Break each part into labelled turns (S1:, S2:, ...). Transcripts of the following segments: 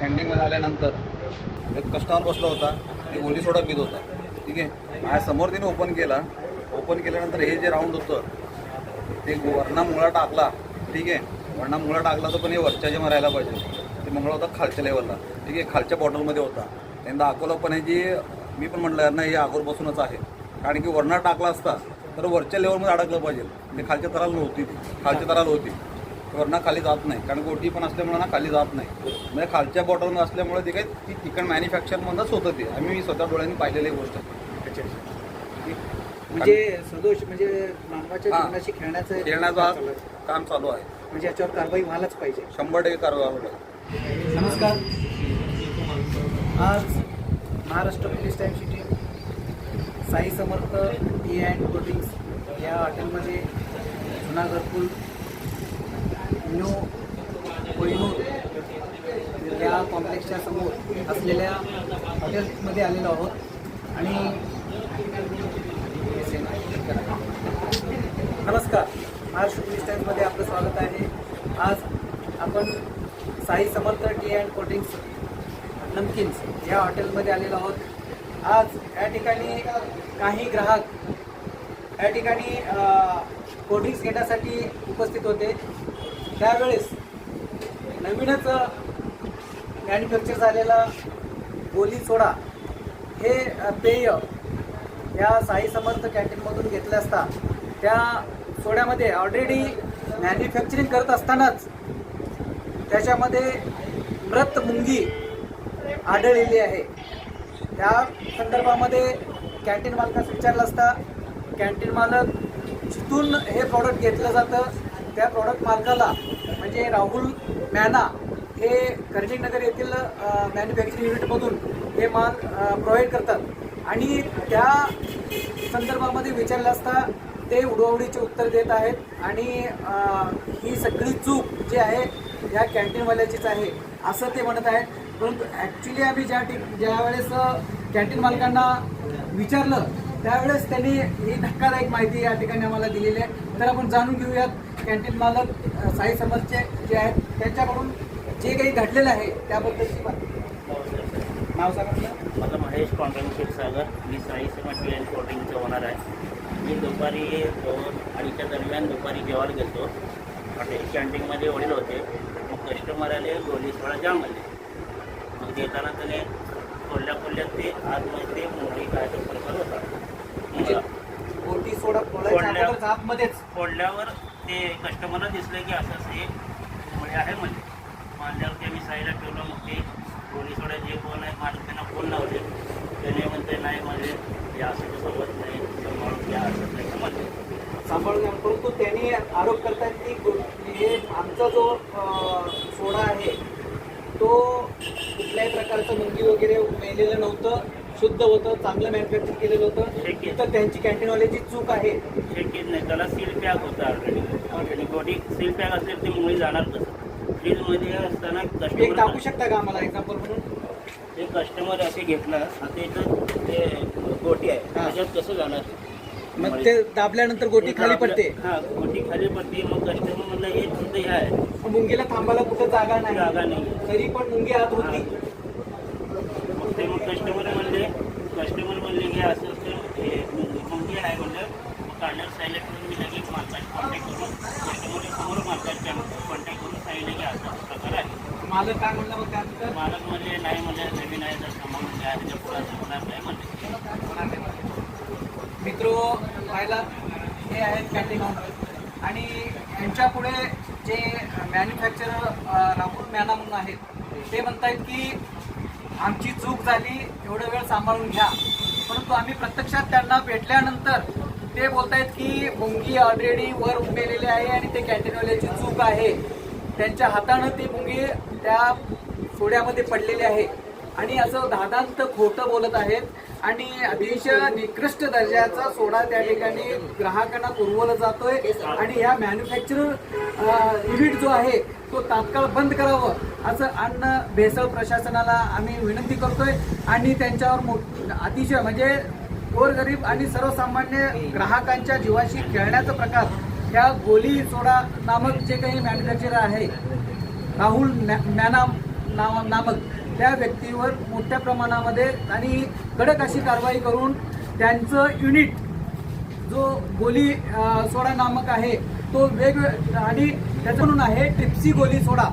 S1: कॅन्टीनमध्ये आल्यानंतर एक कस्टमर बसला होता ते ओली सोडा पित होता. ठीक आहे? माझ्यासमोर तिने ओपन केला. ओपन केल्यानंतर हे जे राऊंड होतं ते वरणा मुळा टाकला. ठीक आहे? वरणा मुळा टाकला तर पण हे वरच्या जे राहायला पाहिजे. ते मंगळ होता खालच्या लेवलला ठीक आहे? खालच्या बॉटलमध्ये होता. त्यांना अकोला पण आहे जी मी पण म्हटलं यार हे अगोरपासूनच आहे. कारण की वरणा टाकला असता तर वरच्या लेवलमध्ये अडकलं पाहिजे. ते खालच्या तराला नव्हती ती. खालच्या तराला होती. वरनं खाली जात नाही. कारण गोटी पण असल्यामुळे ना खाली जात नाही. म्हणजे खालच्या बॉटलमध्ये असल्यामुळे ते काही ती चिकन मॅन्युफॅक्चरमधूनच होतं ते. आम्ही स्वतः डोळ्यांनी पाहिलेली गोष्ट.
S2: म्हणजे सदोष म्हणजे मानवाच्या. जीवनाशी खेळण्याचं
S1: खेळण्याचं. काम चालू आहे.
S2: म्हणजे याच्यावर कारवाई व्हायलाच पाहिजे.
S1: शंभर टक्के कारवाई होईल
S2: नमस्कार. आज महाराष्ट्र पोलीस टाईमची team Sai Samarth tea and coatings या हॉटेलमध्ये जुना घरकुल न्यू कोहिनूर या कॉम्प्लेक्सच्या समोर असलेल्या हॉटेल्समध्ये आलेलो आहोत. आणि नमस्कार. महाराष्ट्र पोलीस टाईम्समध्ये आपलं स्वागत आहे. आज आपण Sai Samarth tea and coatings namkeens या हॉटेलमध्ये आलेलो आहोत. आज या ठिकाणी काही ग्राहक या ठिकाणी कोटिंग्स घेण्यासाठी उपस्थित होते. त्यावेळेस नवीनच मॅन्युफॅक्चर झालेला गोली सोडा हे पेय या साई समर्थ कॅन्टीनमधून घेतलं असता त्या सोड्यामध्ये ऑलरेडी मॅन्युफॅक्चरिंग करत असतानाच त्याच्यामध्ये मृत मुंगी आढळलेली आहे. त्या संदर्भामध्ये कॅन्टीन मालकास विचारलं असता कॅन्टीन मालक जिथून हे प्रॉडक्ट घेतलं जातं त्या प्रॉडक्ट मालकाला म्हणजे राहुल मॅना हे कर्णिकनगर येथील मॅन्युफॅक्चरिंग युनिटमधून हे माल प्रोव्हाइड करतात. आणि त्या संदर्भामध्ये विचारलं असता ते उडवाउडीचे उत्तर देत आहेत. आणि ही सगळी चूक जी आहे या कॅन्टीनवाल्याचीच आहे असं ते म्हणत आहेत. परंतु ॲक्च्युली आम्ही ज्या ठिक ज्या वेळेस कॅन्टीन मालकांना विचारलं त्यावेळेस त्यांनी ही धक्कादायक माहिती या ठिकाणी आम्हाला दिलेली आहे. तर आपण जाणून घेऊयात कॅन्टीन मालक साई समर्थचे जे आहेत त्यांच्याकडून जे काही घडलेलं आहे त्याबद्दलची माहिती. नाव सांगा माझा
S3: माझं महेश पांडुरंग क्षीरसागर. मी साई समाज एन कोटिंगचा होणार आहे. मी दुपारी दोन अडीचच्या दरम्यान दुपारी जेवायला गेलो हॉटेल कॅन्टीनमध्ये वडील होते. मग कस्टमर आले गोली सोळा जाम आले मग देताना त्याने कोल्ह्या कोल्ह्यात ते आतमध्ये मोठी काय तो प्रकार होता. मुळा.
S2: कोटी सोडा फोडायच्या
S3: फोडल्या-
S2: अगोदर आतमध्येच.
S3: फोडल्यावर ते कस्टमरला दिसलं की असं असं हे मुळे आहे म्हणजे मानल्यावर ते मी साईला ठेवलं मग ते गोली सोडा जे कोण आहे मालक त्यांना फोन लावले. त्याने म्हणते नाही म्हणजे हे असं कसं होत नाही. सांभाळून घ्या असं नाही म्हणते
S2: सांभाळून घ्या. परंतु त्यांनी आरोप करतात की हे आमचा जो सोडा आहे तो कुठल्याही प्रकारचं मुंगी वगैरे मेलेलं नव्हतं. शुद्ध होतं चांगलं मॅन्युफॅक्चर केलेलं होतं. तर त्यांची कॅन्टीनवाल्याची चूक आहे.
S3: शक्य नाही त्याला सील पॅक होतं already already body seal pack असेल ते मुळी जाणार कसं? फ्रीजमध्ये असताना कस्टमर
S2: दाखवू शकता का आम्हाला एक्झाम्पल म्हणून?
S3: ते कस्टमर असे घेतला आता इथं ते गोटी आहे. त्याच्यात कसं जाणार?
S2: मग ते दाबल्यानंतर गोटी खाली पडते.
S3: हा गोटी खाली पडते मग कस्टमर म्हणलं हे तुमचं हे आहे.
S2: मुंगीला थांबायला कुठं जागा नाही.
S3: जागा नाही.
S2: तरी पण मुंगी आत होती
S3: मग ते मग कस्टमर म्हणले कस्टमर म्हणले की असं असं हे मुंगी आहे म्हणलं मग काढल्यावर सायलेंट करून मी लगेच मालकाशी कॉन्टॅक्ट करून कस्टमर समोर मालकाच्या कॉन्टॅक्ट करून सांगितलं की असा प्रकार आहे
S2: मालक काय म्हणलं मग त्यानंतर
S3: मालक म्हणजे नाही म्हणजे नवीन आहे तर सांभाळून घ्या त्याच्या पुढे होणार नाही म्हणले.
S2: मित्र पाहिला? हे आहेत कॅन्टीन ऑनर आणि यांच्या पुढे जे मॅन्युफॅक्चरर राहुल मॅना म्हणून आहेत ते म्हणतायत की आमची चूक झाली एवढं वेळ सांभाळून घ्या. परंतु आम्ही प्रत्यक्षात त्यांना भेटल्यानंतर ते बोलतायत की मुंगी ऑलरेडी वर उमेलेली आहे आणि ते कॅन्टीनवाल्याची चूक आहे. त्यांच्या हातानं ती मुंगी त्या सोड्यामध्ये पडलेले आहे. आणि असं दादांत खोटं बोलत आहेत. आणि अतिशय निकृष्ट दर्जाचा सोडा त्या ठिकाणी ग्राहकांना पुरवला जातोय. आणि या मॅन्युफॅक्चर युनिट जो आहे तो तात्काळ बंद करावं असं अन्न भेसळ प्रशासनाला आम्ही विनंती करतोय. आणि त्यांच्यावर मोठ अतिशय म्हणजे गोरगरीब आणि सर्वसामान्य ग्राहकांच्या जीवाशी खेळण्याचा प्रकार ह्या गोली सोडा नामक जे काही मॅन्युफॅक्चर आहे राहुल मॅना नाव नामक त्या व्यक्तीवर मोठ्या प्रमाणामध्ये आणि कडक अशी कारवाई करून त्यांचं युनिट जो गोली सोडा नामक आहे तो वेगवेग आणि त्याचं म्हणून आहे टिप्सी गोली सोडा.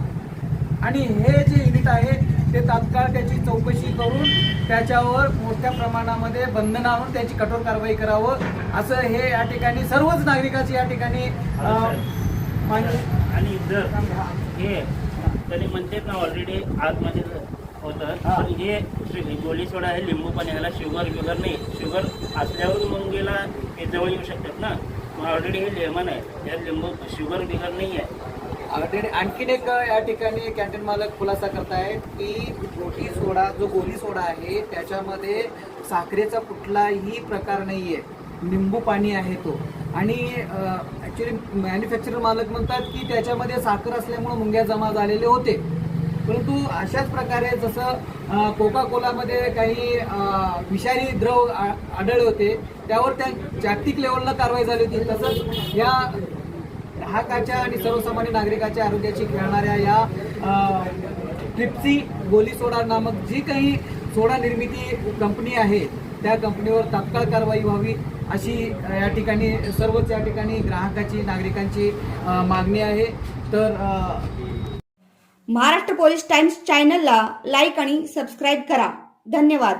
S2: आणि हे जे युनिट आहे ते तात्काळ त्याची चौकशी करून त्याच्यावर मोठ्या प्रमाणामध्ये बंधन आणून त्याची कठोर कारवाई करावं असं हे या ठिकाणी सर्वच नागरिकाची या ठिकाणी मान्य
S3: आणि जर हे तरी म्हणतात ना ऑलरेडी आतमध्ये होतं.
S2: हा.
S3: पण हे गोली सोडा हे लिंबू पाणी ह्याला शुगर बिगर नाही. शुगर असल्यावर मुंगीला हे जवळ येऊ शकतात ना. मग ऑलरेडी हे लेमन आहे. यात लिंबू शुगर बिगर नाही आहे
S2: ऑलरेडी आणखीन एक या ठिकाणी कॅन्टीन मालक खुलासा करतायत की गोटी सोडा जो गोली सोडा आहे त्याच्यामध्ये साखरेचा कुठलाही प्रकार नाहीये. निंबू पाणी आहे तो. आणि ॲक्च्युली मॅन्युफॅक्चरर मालक म्हणतात की त्याच्यामध्ये साखर असल्यामुळे मुंग्या जमा झालेले होते. परंतु अशाच प्रकारे जसं कोका कोलामध्ये काही विषारी द्रव आ- आढळले होते त्यावर त्या जागतिक लेवलला कारवाई झाली होती. तसंच या ग्राहकाच्या आणि सर्वसामान्य नागरिकाच्या आरोग्याची खेळणाऱ्या या ट्रिप्सी गोली सोडा नामक जी काही सोडा निर्मिती कंपनी आहे त्या कंपनीवर तात्काळ कारवाई व्हावी अशी या ठिकाणी सर्वच या ठिकाणी ग्राहकाची नागरिकांची मागणी आहे. तर
S4: महाराष्ट्र पोलीस टाइम्स चॅनलला लाईक आणि सबस्क्राईब करा. धन्यवाद.